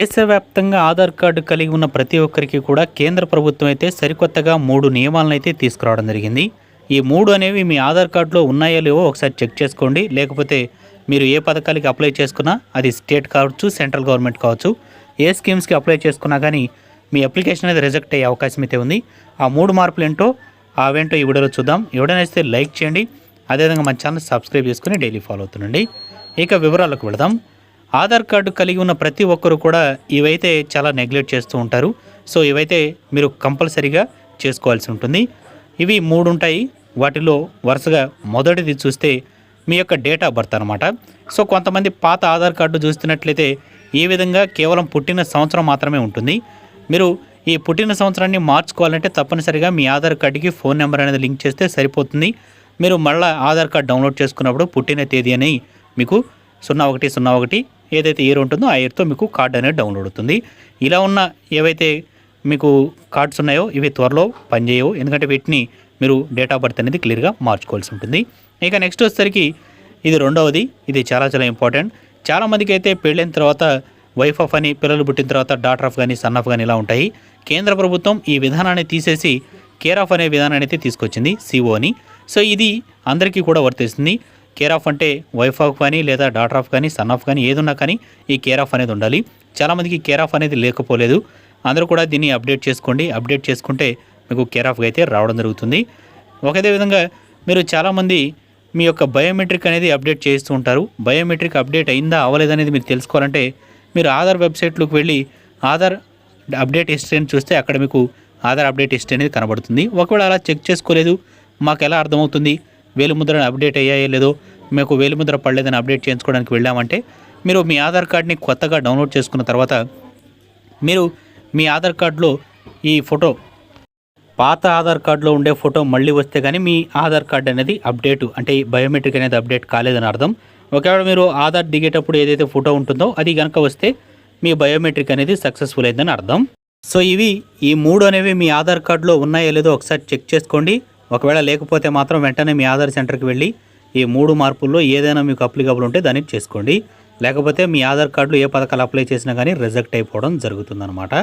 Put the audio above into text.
దేశవ్యాప్తంగా ఆధార్ కార్డు కలిగి ఉన్న ప్రతి ఒక్కరికి కూడా కేంద్ర ప్రభుత్వం అయితే సరికొత్తగా మూడు నియమాలను అయితే తీసుకురావడం జరిగింది. ఈ మూడు అనేవి మీ ఆధార్ కార్డులో ఉన్నాయో లేవో ఒకసారి చెక్ చేసుకోండి. లేకపోతే మీరు ఏ పథకాలకి అప్లై చేసుకున్నా అది స్టేట్ కావచ్చు సెంట్రల్ గవర్నమెంట్ కావచ్చు ఏ స్కీమ్స్కి అప్లై చేసుకున్నా కానీ మీ అప్లికేషన్ అనేది రిజెక్ట్ అయ్యే అవకాశం అయితే ఉంది. ఆ మూడు మార్పులు ఏంటో అవేంటో ఈ వీడియోలో చూద్దాం. ఎవడనైతే లైక్ చేయండి. అదేవిధంగా మన ఛానల్ సబ్స్క్రైబ్ చేసుకుని డైలీ ఫాలో అవుతుండండి. ఇక వివరాలకు వెళదాం. ఆధార్ కార్డు కలిగి ఉన్న ప్రతి ఒక్కరు కూడా ఇవైతే చాలా నెగ్లెక్ట్ చేస్తూ ఉంటారు. సో ఇవైతే మీరు కంపల్సరీగా చేసుకోవాల్సి ఉంటుంది. ఇవి మూడు ఉంటాయి వాటిలో వరుసగా మొదటిది చూస్తే మీ యొక్క డేట్ ఆఫ్ బర్త్ అనమాట సో కొంతమంది పాత ఆధార్ కార్డు చూస్తున్నట్లయితే ఈ విధంగా కేవలం పుట్టిన సంవత్సరం మాత్రమే ఉంటుంది. మీరు ఈ పుట్టిన సంవత్సరాన్ని మార్చుకోవాలంటే తప్పనిసరిగా మీ ఆధార్ కార్డుకి ఫోన్ నెంబర్ అనేది లింక్ చేస్తే సరిపోతుంది. మీరు మళ్ళీ ఆధార్ కార్డ్ డౌన్లోడ్ చేసుకున్నప్పుడు పుట్టిన తేదీ అని మీకు సున్నా ఒకటి సున్నా ఒకటి ఏదైతే ఇయర్ ఉంటుందో ఆ ఇయర్తో మీకు కార్డ్ అనేది డౌన్లోడ్ అవుతుంది. ఇలా ఉన్న ఏవైతే మీకు కార్డ్స్ ఉన్నాయో ఇవి త్వరలో పనిచేయవు. ఎందుకంటే వీటిని మీరు డేట్ ఆఫ్ బర్త్ అనేది క్లియర్గా మార్చుకోవాల్సి ఉంటుంది. ఇక నెక్స్ట్ వచ్చేసరికి ఇది రెండవది. ఇది చాలా చాలా ఇంపార్టెంట్ చాలామందికి అయితే పెళ్ళైన తర్వాత వైఫ్ ఆఫ్ అని పిల్లలు పుట్టిన తర్వాత డాటర్ ఆఫ్ కానీ సన్ ఆఫ్ కానీ ఇలా ఉంటాయి. కేంద్ర ప్రభుత్వం ఈ విధానాన్ని తీసేసి కేర్ ఆఫ్ అనే విధానాన్ని అయితే తీసుకొచ్చింది సిఓ అని. సో ఇది అందరికీ కూడా వర్తిస్తుంది. కేర్ ఆఫ్ అంటే వైఫ్ ఆఫ్ కానీ లేదా డాటర్ ఆఫ్ కానీ సన్ ఆఫ్ కానీ ఏది ఉన్నా కానీ ఈ కేర్ ఆఫ్ అనేది ఉండాలి. చాలామందికి కేర్ ఆఫ్ అనేది లేకపోలేదు. అందరూ కూడా దీన్ని అప్డేట్ చేసుకోండి. అప్డేట్ చేసుకుంటే మీకు కేర్ ఆఫ్గా అయితే రావడం జరుగుతుంది. ఒకదే విధంగా మీరు చాలామంది మీ యొక్క బయోమెట్రిక్ అనేది అప్డేట్ చేస్తూ ఉంటారు. బయోమెట్రిక్ అప్డేట్ అయిందా అవ్వలేదనేది మీరు తెలుసుకోవాలంటే మీరు ఆధార్ వెబ్సైట్లోకి వెళ్ళి ఆధార్ అప్డేట్ హిస్టరీ అని చూస్తే అక్కడ మీకు ఆధార్ అప్డేట్ హిస్టరీ అనేది కనబడుతుంది. ఒకవేళ అలా చెక్ చేసుకోలేదు మాకు ఎలా అర్థమవుతుంది? వేలిముద్ర అప్డేట్ అయ్యాయో లేదో మీకు వేలిముద్ర పడలేదని అప్డేట్ చేయించుకోవడానికి వెళ్ళామంటే మీరు మీ ఆధార్ కార్డ్ని కొత్తగా డౌన్లోడ్ చేసుకున్న తర్వాత మీరు మీ ఆధార్ కార్డులో ఈ ఫోటో పాత ఆధార్ కార్డులో ఉండే ఫోటో మళ్ళీ వస్తే కానీ మీ ఆధార్ కార్డు అనేది అప్డేట్ అంటే బయోమెట్రిక్ అనేది అప్డేట్ కాలేదని అర్థం. ఒకవేళ మీరు ఆధార్ దిగేటప్పుడు ఏదైతే ఫోటో ఉంటుందో అది కనుక వస్తే మీ బయోమెట్రిక్ అనేది సక్సెస్ఫుల్ అయిందని అర్థం. సో ఇవి ఈ మూడు అనేవి మీ ఆధార్ కార్డులో ఉన్నాయో లేదో ఒకసారి చెక్ చేసుకోండి. ఒకవేళ లేకపోతే మాత్రం వెంటనే మీ ఆధార్ సెంటర్కి వెళ్ళి ఈ మూడు మార్పుల్లో ఏదైనా మీకు అప్లికబుల్ ఉంటే దాన్ని చేసుకోండి. లేకపోతే మీ ఆధార్ కార్డులో ఏ పథకాలు అప్లై చేసినా కానీ రిజెక్ట్ అయిపోవడం జరుగుతుందన్నమాట.